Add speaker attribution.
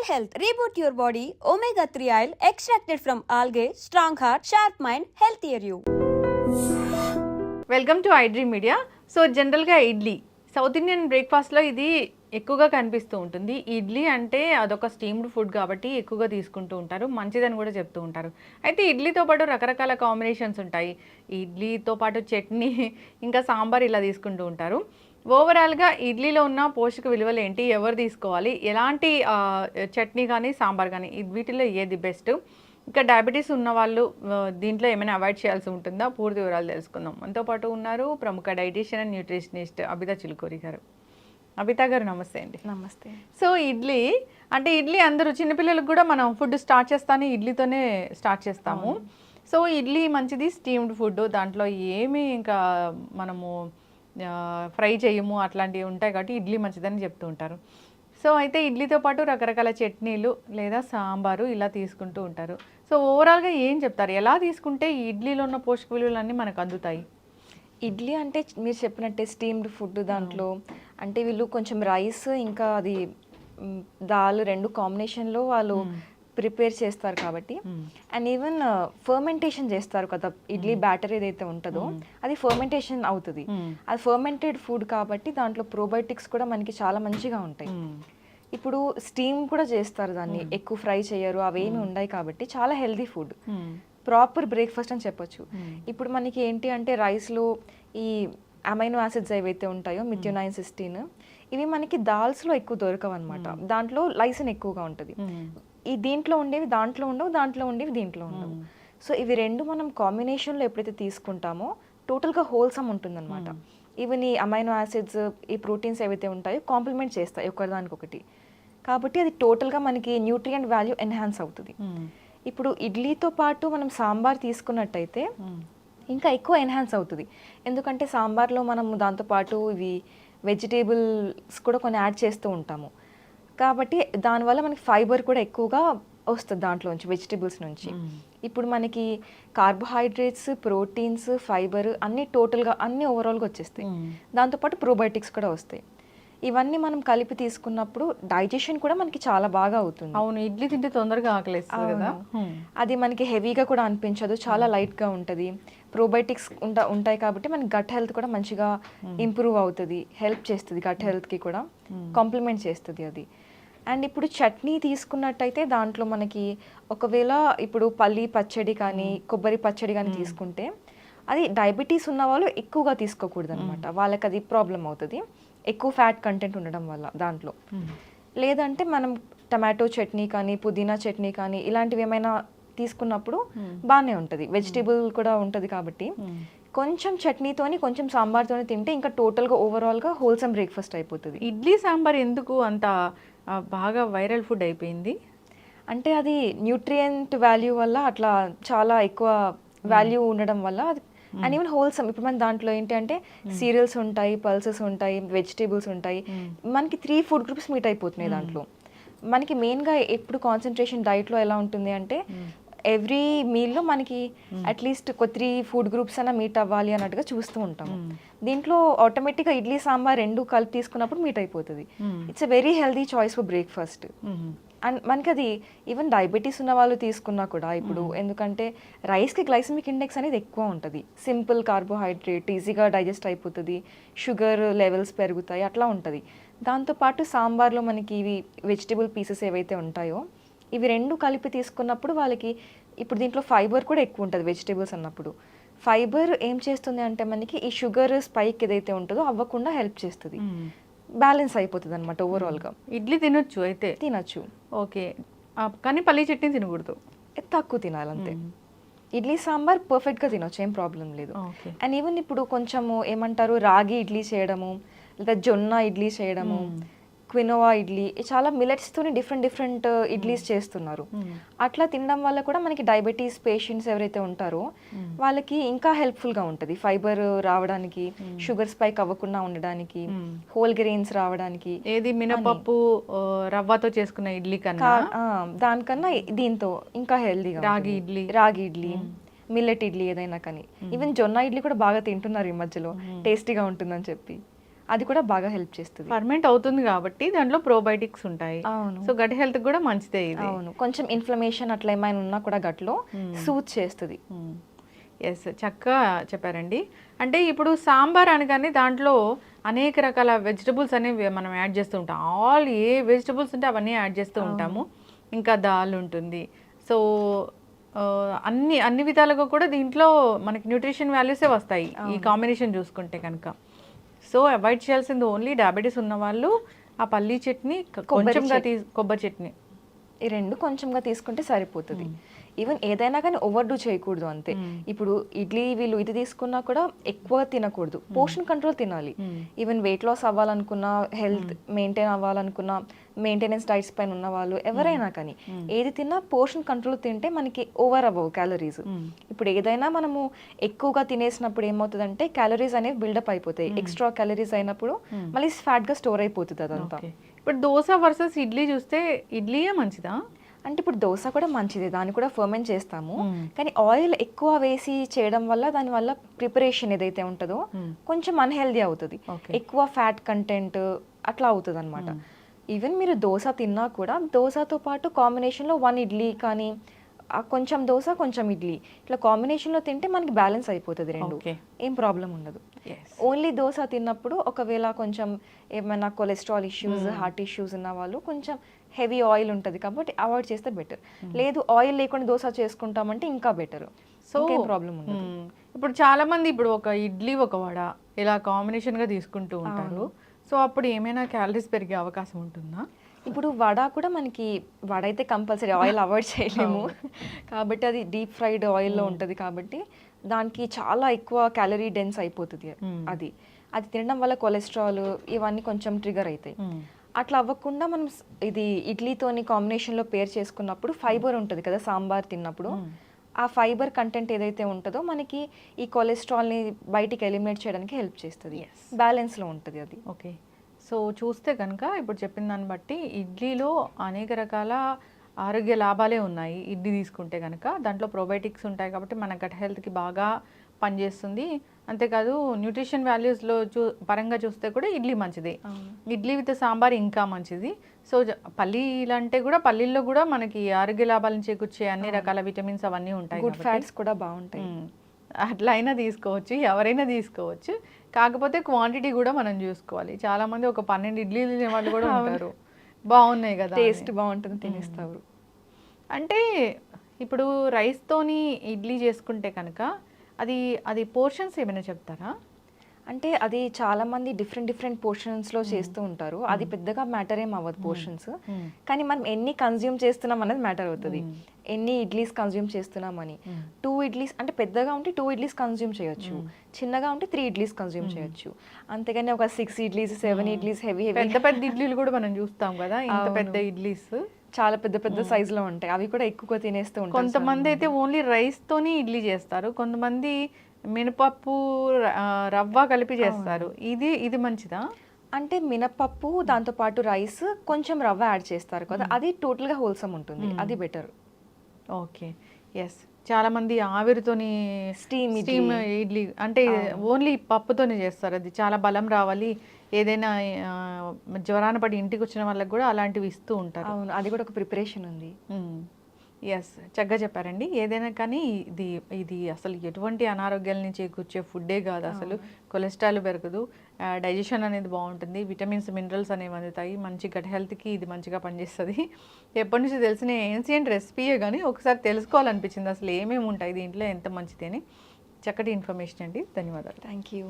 Speaker 1: Cell Health. Reboot your body. Omega 3 oil extracted from algae. Strong heart, sharp mind, healthier you.
Speaker 2: Welcome to iDream media so జనరల్గా idli south Indian బ్రేక్ఫాస్ట్లో ఇది ఎక్కువగా కనిపిస్తూ ఉంటుంది ఇడ్లీ అంటే అదొక స్టీమ్డ్ ఫుడ్ కాబట్టి ఎక్కువగా తీసుకుంటూ ఉంటారు మంచిదని కూడా చెప్తూ ఉంటారు అయితే ఇడ్లీతో పాటు రకరకాల కాంబినేషన్స్ ఉంటాయి ఇడ్లీతో పాటు చట్నీ ఇంకా సాంబార్ ఇలా తీసుకుంటూ ఉంటారు ఓవరాల్గా ఇడ్లీలో ఉన్న పోషక విలువలు ఏంటి? ఎవరు తీసుకోవాలి? ఎలాంటి చట్నీ కానీ సాంబార్ కానీ వీటిలో ఏది బెస్ట్ ఇంకా డయాబెటీస్ ఉన్న వాళ్ళు దీంట్లో ఏమైనా అవాయిడ్ చేయాల్సి ఉంటుందా? పూర్తి వివరాలు తెలుసుకుందాం. మనతో పాటు ఉన్నారు ప్రముఖ dietitian and nutritionist Abitha Chilukuri గారు. అబితా గారు నమస్తే అండి.
Speaker 3: నమస్తే.
Speaker 2: సో ఇడ్లీ అంటే ఇడ్లీ అందరూ చిన్నపిల్లలకు కూడా మనం ఫుడ్ స్టార్ట్ చేస్తానే ఇడ్లీతోనే స్టార్ట్ చేస్తాము. సో ఇడ్లీ మంచిది స్టీమ్డ్ ఫుడ్ దాంట్లో ఏమి ఇంకా మనము ఫ్రై చేయము అట్లాంటివి ఉంటాయి కాబట్టి ఇడ్లీ మంచిదని చెప్తూ ఉంటారు. సో అయితే ఇడ్లీతో పాటు రకరకాల చట్నీలు లేదా సాంబారు ఇలా తీసుకుంటూ ఉంటారు. సో ఓవరాల్గా ఏం చెప్తారు? ఎలా తీసుకుంటే ఈ ఇడ్లీలో ఉన్న పోషక విలువలన్నీ మనకు అందుతాయి?
Speaker 3: ఇడ్లీ అంటే మీరు చెప్పినట్టే స్టీమ్డ్ ఫుడ్ దాంట్లో అంటే వీళ్ళు కొంచెం రైస్ ఇంకా అది దాల్ రెండు కాంబినేషన్లో వాళ్ళు ప్రిపేర్ చేస్తారు కాబట్టి. అండ్ ఈవెన్ ఫర్మెంటేషన్ చేస్తారు కదా ఇడ్లీ బ్యాటర్ ఏదైతే ఉంటుందో అది ఫర్మెంటేషన్ అవుతుంది. అది ఫర్మెంటెడ్ ఫుడ్ కాబట్టి దాంట్లో ప్రోబయోటిక్స్ కూడా మనకి చాలా మంచిగా ఉంటాయి. ఇప్పుడు స్టీమ్ కూడా చేస్తారు దాన్ని ఎక్కువ ఫ్రై చేయరు అవేమి ఉన్నాయి కాబట్టి చాలా హెల్దీ ఫుడ్ ప్రాపర్ బ్రేక్ఫాస్ట్ అని చెప్పొచ్చు. ఇప్పుడు మనకి ఏంటి అంటే రైస్లో ఈ అమైనో యాసిడ్స్ ఏవైతే ఉంటాయో మిథ్యోనైన్ సిస్టీన్ ఇవి మనకి దాల్స్లో ఎక్కువ దొరకవు అనమాట దాంట్లో లైసిన్ ఎక్కువగా ఉంటుంది. ఈ దీంట్లో ఉండేవి దాంట్లో ఉండవు దాంట్లో ఉండేవి దీంట్లో ఉండవు. సో ఇవి రెండు మనం కాంబినేషన్లో ఎప్పుడైతే తీసుకుంటామో టోటల్గా హోల్సమ్ ఉంటుందన్నమాట. ఈవెన్ ఈ అమైనో యాసిడ్స్ ఈ ప్రోటీన్స్ ఏవైతే ఉంటాయో కాంప్లిమెంట్ చేస్తాయి ఒకదానికొకటి. కాబట్టి అది టోటల్గా మనకి న్యూట్రియంట్ వాల్యూ ఎన్హాన్స్ అవుతుంది. ఇప్పుడు ఇడ్లీతో పాటు మనం సాంబార్ తీసుకున్నట్టయితే ఇంకా ఎక్కువ ఎన్హాన్స్ అవుతుంది. ఎందుకంటే సాంబార్లో మనం దాంతోపాటు ఇవి వెజిటేబుల్స్ కూడా కొన్ని యాడ్ చేస్తూ ఉంటాము. కాబట్టి దానివల్ల మనకి ఫైబర్ కూడా ఎక్కువగా వస్తుంది దాంట్లోంచి వెజిటేబుల్స్ నుంచి. ఇప్పుడు మనకి కార్బోహైడ్రేట్స్ ప్రోటీన్స్ ఫైబర్ అన్నీ టోటల్గా అన్నీ ఓవరాల్గా వచ్చేస్తాయి. దాంతోపాటు ప్రోబయోటిక్స్ కూడా వస్తాయి. ఇవన్నీ మనం కలిపి తీసుకున్నప్పుడు డైజెషన్ కూడా మనకి చాలా బాగా అవుతుంది.
Speaker 2: అవును ఇడ్లీ తింటే తొందరగా ఆకలేస్తుంది కదా.
Speaker 3: అది మనకి హెవీగా కూడా అనిపించదు చాలా లైట్గా ఉంటుంది. ప్రోబయోటిక్స్ ఉంటా ఉంటాయి కాబట్టి మనకి గట్ హెల్త్ కూడా మంచిగా ఇంప్రూవ్ అవుతుంది హెల్ప్ చేస్తుంది గట్ హెల్త్కి కూడా. కాంప్లిమెంట్ చేస్తుంది అది. అండ్ ఇప్పుడు చట్నీ తీసుకున్నట్టయితే దాంట్లో మనకి ఒకవేళ ఇప్పుడు పల్లి పచ్చడి కానీ కొబ్బరి పచ్చడి కానీ తీసుకుంటే అది డయాబెటీస్ ఉన్న వాళ్ళు ఎక్కువగా తీసుకోకూడదు అనమాట వాళ్ళకి అది ప్రాబ్లం అవుతుంది. ఎక్కువ ఫ్యాట్ కంటెంట్ ఉండడం వల్ల దాంట్లో. లేదంటే మనం టమాటో చట్నీ కానీ పుదీనా చట్నీ కానీ ఇలాంటివి ఏమైనా తీసుకున్నప్పుడు బాగానే ఉంటుంది. వెజిటేబుల్ కూడా ఉంటుంది కాబట్టి కొంచెం చట్నీతోని కొంచెం సాంబార్తోని తింటే ఇంకా టోటల్గా ఓవరాల్గా హోల్సమ్ బ్రేక్ఫాస్ట్ అయిపోతుంది.
Speaker 2: ఇడ్లీ సాంబార్ ఎందుకు అంత బాగా వైరల్ ఫుడ్ అయిపోయింది.
Speaker 3: అంటే అది న్యూట్రియంట్ వాల్యూ వల్ల అట్లా చాలా ఎక్కువ వాల్యూ ఉండడం వల్ల అది అండ్ ఈవెన్ హోల్సమ్. ఇప్పుడు మన దాంట్లో ఏంటి అంటే సీరియల్స్ ఉంటాయి పల్సెస్ ఉంటాయి వెజిటేబుల్స్ ఉంటాయి. మనకి త్రీ ఫుడ్ గ్రూప్స్ మీట్ అయిపోతున్నాయి దాంట్లో. మనకి మెయిన్గా ఎప్పుడు కాన్సన్ట్రేషన్ డైట్లో ఎలా ఉంటుంది అంటే ఎవ్రీ మీల్లో మనకి అట్లీస్ట్ ఒక త్రీ ఫుడ్ గ్రూప్స్ అయినా మీట్ అవ్వాలి అన్నట్టుగా చూస్తూ ఉంటాము. దీంట్లో ఆటోమేటిక్గా ఇడ్లీ సాంబార్ రెండు కలిపి తీసుకున్నప్పుడు మీట్ అయిపోతుంది. It's a very healthy choice for breakfast and మనకి అది ఈవెన్ డయాబెటీస్ ఉన్న వాళ్ళు తీసుకున్నా కూడా ఇప్పుడు ఎందుకంటే రైస్కి గ్లైసమిక్ ఇండెక్స్ అనేది ఎక్కువ ఉంటుంది. సింపుల్ కార్బోహైడ్రేట్ ఈజీగా డైజెస్ట్ అయిపోతుంది. షుగర్ లెవెల్స్ పెరుగుతాయి అట్లా ఉంటుంది. దాంతోపాటు సాంబార్లో మనకి ఇవి వెజిటేబుల్ పీసెస్ ఏవైతే ఉంటాయో ఇవి రెండు కలిపి తీసుకున్నప్పుడు వాళ్ళకి ఇప్పుడు దీంట్లో ఫైబర్ కూడా ఎక్కువ ఉంటుంది వెజిటేబుల్స్ అన్నప్పుడు. ఫైబర్ ఏం చేస్తుంది అంటే మనకి ఈ షుగర్ స్పైక్ ఏదైతే ఉంటుందో అవ్వకుండా హెల్ప్ చేస్తుంది. బ్యాలెన్స్ అయిపోతుంది అనమాట ఓవరాల్గా
Speaker 2: ఇడ్లీ తినొచ్చు అయితే?
Speaker 3: తినచ్చు.
Speaker 2: ఓకే. కానీ పల్లి చట్నీ తినకూడదు.
Speaker 3: తక్కువ తినాలంతే. ఇడ్లీ సాంబార్ పర్ఫెక్ట్గా తినొచ్చు ఏం ప్రాబ్లం లేదు. అండ్ ఈవెన్ ఇప్పుడు కొంచెము ఏమంటారు రాగి ఇడ్లీ చేయడము లేదా జొన్న ఇడ్లీ చేయడము క్వినోవా ఇడ్లీ చాలా మిలెట్స్తోని డిఫరెంట్ డిఫరెంట్ ఇడ్లీస్ చేస్తున్నారు. అట్లా తినడం వల్ల కూడా మనకి డయాబెటీస్ పేషెంట్స్ ఎవరైతే ఉంటారో వాళ్ళకి ఇంకా హెల్ప్ఫుల్గా ఉంటుంది. ఫైబర్ రావడానికి షుగర్ స్పైక్ అవ్వకుండా ఉండడానికి హోల్ గ్రెయిన్స్ రావడానికి
Speaker 2: ఏది మినపప్పు రవ్వతో చేసుకున్న ఇడ్లీ కన్నా?
Speaker 3: దానికన్నా దీంతో ఇంకా హెల్దీగా
Speaker 2: రాగి ఇడ్లీ.
Speaker 3: రాగి ఇడ్లీ మిల్లెట్ ఇడ్లీ ఏదైనా కానీ. ఈవెన్ జొన్న ఇడ్లీ కూడా బాగా తింటున్నారు ఈ మధ్యలో. టేస్టీగా ఉంటుందని చెప్పి. అది కూడా బాగా హెల్ప్ చేస్తుంది.
Speaker 2: ఫర్మెంట్ అవుతుంది కాబట్టి దాంట్లో ప్రోబయోటిక్స్ ఉంటాయి.
Speaker 3: అవును.
Speaker 2: సో గట్ హెల్త్ కూడా మంచిదే ఇది.
Speaker 3: అవును. కొంచెం ఇన్ఫ్లమేషన్ అట్లా ఏమైనా ఉన్నా కూడా గట్లో సూత్ చేస్తుంది.
Speaker 2: ఎస్ చక్కగా చెప్పారండి. అంటే ఇప్పుడు సాంబార్ అనగానే దాంట్లో అనేక రకాల వెజిటబుల్స్ అనేవి మనం యాడ్ చేస్తూ ఉంటాం. ఆల్ ఏ వెజిటబుల్స్ ఉంటే అవన్నీ యాడ్ చేస్తూ ఉంటాము. ఇంకా దాల్ ఉంటుంది. సో అన్ని అన్ని విధాలుగా కూడా దీంట్లో మనకి న్యూట్రిషన్ వాల్యూసే వస్తాయి. ఈ కాంబినేషన్ చూసుకుంటే కనుక. సో అవాయిడ్ చేయాల్సింది ఓన్లీ డయాబెటీస్ ఉన్న వాళ్ళు ఆ పల్లీ చట్నీ కొంచెంగా కొబ్బరి చట్నీ.
Speaker 3: ఈ రెండు కొంచెంగా తీసుకుంటే సరిపోతుంది. ఈవెన్ ఏదైనా కానీ ఓవర్ డూ చేయకూడదు అంతే. ఇప్పుడు ఇడ్లీ వీళ్ళు ఇది తీసుకున్నా కూడా ఎక్కువ తినకూడదు. పోర్షన్ కంట్రోల్ తినాలి. ఈవెన్ వెయిట్ లాస్ అవ్వాలనుకున్నా హెల్త్ మెయింటైన్ అవ్వాలనుకున్నా మెయింటెనెన్స్ డైట్స్ పైన ఉన్న వాళ్ళు ఎవరైనా కానీ ఏది తిన్నా పోర్షన్ కంట్రోల్ తింటే మనకి ఓవర్ అవ్వవు క్యాలరీస్ ఇప్పుడు ఏదైనా మనము ఎక్కువగా తినేసినప్పుడు ఏమవుతుందంటే క్యాలరీస్ అనేవి బిల్డప్ అయిపోతాయి. ఎక్స్ట్రా క్యాలరీస్ అయినప్పుడు మళ్ళీ ఫ్యాట్గా స్టోర్ అయిపోతుంది అదంతా.
Speaker 2: ఇప్పుడు దోశ వర్సెస్ ఇడ్లీ చూస్తే ఇడ్లీయే మంచిదా?
Speaker 3: అంటే ఇప్పుడు దోశ కూడా మంచిదే దాన్ని కూడా ఫర్మెంట్ చేస్తాము. కానీ ఆయిల్ ఎక్కువ వేసి చేయడం వల్ల దాని వల్ల ప్రిపరేషన్ ఏదైతే ఉంటుందో కొంచెం అన్హెల్దీ అవుతుంది. ఎక్కువ ఫ్యాట్ కంటెంట్ అట్లా అవుతుంది అనమాట ఈవెన్ మీరు దోశ తిన్నా కూడా దోశతో పాటు కాంబినేషన్లో వన్ ఇడ్లీ కానీ కొంచెం దోశ కొంచెం ఇడ్లీ ఇట్లా కాంబినేషన్లో తింటే మనకి బ్యాలెన్స్ అయిపోతుంది రెండు. ఏం ప్రాబ్లం ఉండదు. ఓన్లీ దోశ తిన్నప్పుడు ఒకవేళ కొంచెం ఏమైనా కొలెస్ట్రాల్ ఇష్యూస్ హార్ట్ ఇష్యూస్ ఉన్న వాళ్ళు కొంచెం హెవీ ఆయిల్ ఉంటుంది కాబట్టి అవాయిడ్ చేస్తే బెటర్. లేదు ఆయిల్ లేకుండా దోశ చేసుకుంటామంటే ఇంకా బెటర్.
Speaker 2: So
Speaker 3: problem.
Speaker 2: ఇప్పుడు చాలా మంది ఇప్పుడు ఒక ఇడ్లీ ఒక వడ ఇలా కాంబినేషన్గా తీసుకుంటూ ఉంటారు. సో అప్పుడు ఏమైనా క్యాలరీస్ పెరిగే అవకాశం ఉంటుందా?
Speaker 3: ఇప్పుడు వడ కూడా మనకి వడ అయితే కంపల్సరీ ఆయిల్ అవాయిడ్ చేయలేము. కాబట్టి అది డీప్ ఫ్రైడ్ ఆయిల్లో ఉంటుంది కాబట్టి దానికి చాలా ఎక్కువ క్యాలరీ డెన్స్ అయిపోతుంది అది. అది తినడం వల్ల కొలెస్ట్రాల్ ఇవన్నీ కొంచెం ట్రిగర్ అవుతాయి. అట్లా అవ్వకుండా మనం ఇది ఇడ్లీతోని కాంబినేషన్లో పేర్ చేసుకున్నప్పుడు ఫైబర్ ఉంటుంది కదా సాంబార్ తిన్నప్పుడు. ఆ ఫైబర్ కంటెంట్ ఏదైతే ఉంటుందో మనకి ఈ కొలెస్ట్రాల్ని బయటికి ఎలిమినేట్ చేయడానికి హెల్ప్ చేస్తుంది. బ్యాలెన్స్లో ఉంటుంది అది.
Speaker 2: ఓకే. సో చూస్తే కనుక ఇప్పుడు చెప్పిన దాన్ని బట్టి ఇడ్లీలో అనేక రకాల ఆరోగ్య లాభాలే ఉన్నాయి ఇడ్లీ తీసుకుంటే కనుక దాంట్లో ప్రోబయోటిక్స్ ఉంటాయి కాబట్టి మన గట్ హెల్త్కి బాగా పనిచేస్తుంది. అంతేకాదు న్యూట్రిషన్ వాల్యూస్లో చూ పరంగా చూస్తే కూడా ఇడ్లీ మంచిది. ఇడ్లీ విత్ సాంబార్ ఇంకా మంచిది. సో పల్లీలు అంటే కూడా పల్లీల్లో కూడా మనకి ఆరోగ్య లాభాలను చేకూర్చే అన్ని రకాల విటమిన్స్ అవన్నీ ఉంటాయి
Speaker 3: గుడ్ ఫ్యాట్స్ కూడా బాగుంటాయి.
Speaker 2: అట్లా అయినా తీసుకోవచ్చు ఎవరైనా తీసుకోవచ్చు. కాకపోతే క్వాంటిటీ కూడా మనం చూసుకోవాలి. చాలా మంది ఒక పన్నెండు ఇడ్లీలు తినే వాళ్ళు కూడా ఉంటారు. బాగున్నాయి కదా.
Speaker 3: టేస్ట్ బాగుంటుంది తినేస్తారు.
Speaker 2: అంటే ఇప్పుడు రైస్తోని ఇడ్లీ చేసుకుంటే కనుక అది అది పోర్షన్స్ ఏమైనా చెప్తారా?
Speaker 3: అంటే అది చాలా మంది డిఫరెంట్ డిఫరెంట్ పోర్షన్స్లో చేస్తూ ఉంటారు. అది పెద్దగా మ్యాటర్ ఏం అవ్వదు పోర్షన్స్ కానీ మనం ఎన్ని కన్జ్యూమ్ చేస్తున్నాం అనేది మ్యాటర్ అవుతుంది. ఎన్ని ఇడ్లీస్ కన్జ్యూమ్ చేస్తున్నామని. టూ ఇడ్లీస్ అంటే పెద్దగా ఉంటే టూ ఇడ్లీస్ కన్జ్యూమ్ చేయొచ్చు. చిన్నగా ఉంటే త్రీ ఇడ్లీస్ కన్జ్యూమ్ చేయొచ్చు. అంతేగాని ఒక six idlis seven idlis heavy heavy
Speaker 2: పెద్ద పెద్ద ఇడ్లీలు కూడా మనం చూస్తాం కదా ఇంత పెద్ద ఇడ్లీస్
Speaker 3: చాలా పెద్ద పెద్ద సైజ్లో ఉంటాయి. అవి కూడా ఎక్కువ తినేస్తూ ఉంటారు
Speaker 2: కొంతమంది అయితే ఓన్లీ రైస్తోని ఇడ్లీ చేస్తారు. కొంతమంది మినపప్పు రవ్వ కలిపి చేస్తారు. ఇది ఇది మంచిదా?
Speaker 3: అంటే మినపప్పు దాంతో పాటు రైస్ కొంచెం రవ్వ యాడ్ చేస్తారు కదా. అది టోటల్గా హోల్సమ్ ఉంటుంది. అది బెటర్.
Speaker 2: ఓకే. ఎస్ చాలా మంది ఆవిరితోని
Speaker 3: ఇడ్లీ.
Speaker 2: స్టీమ్ ఇడ్లీ. అంటే ఓన్లీ పప్పుతోనే చేస్తారు. అది చాలా బలం రావాలి. ఏదైనా జ్వరాన పడి ఇంటికి వచ్చిన వాళ్ళకి కూడా అలాంటివి ఇస్తూ ఉంటారు.
Speaker 3: అవును అది కూడా ఒక ప్రిపరేషన్ ఉంది.
Speaker 2: ఎస్ చక్కగా చెప్పారండి. ఏదైనా కానీ ఇది ఇది అసలు ఎటువంటి అనారోగ్యాలని చేకూర్చే ఫుడ్డే కాదు అసలు. కొలెస్ట్రాల్ పెరగదు. డైజెషన్ అనేది బాగుంటుంది. విటమిన్స్ మినరల్స్ అనేవి అందుతాయి. మంచి గట్ హెల్త్కి ఇది మంచిగా పనిచేస్తుంది. ఎప్పటి నుంచి తెలిసిన ఏన్సియంట్ రెసిపీయే కానీ ఒకసారి తెలుసుకోవాలనిపించింది. అసలు ఏమేమి ఉంటాయి దీంట్లో ఎంత మంచిది అని చక్కటి ఇన్ఫర్మేషన్ అండి. ధన్యవాదాలు.
Speaker 3: Thank you.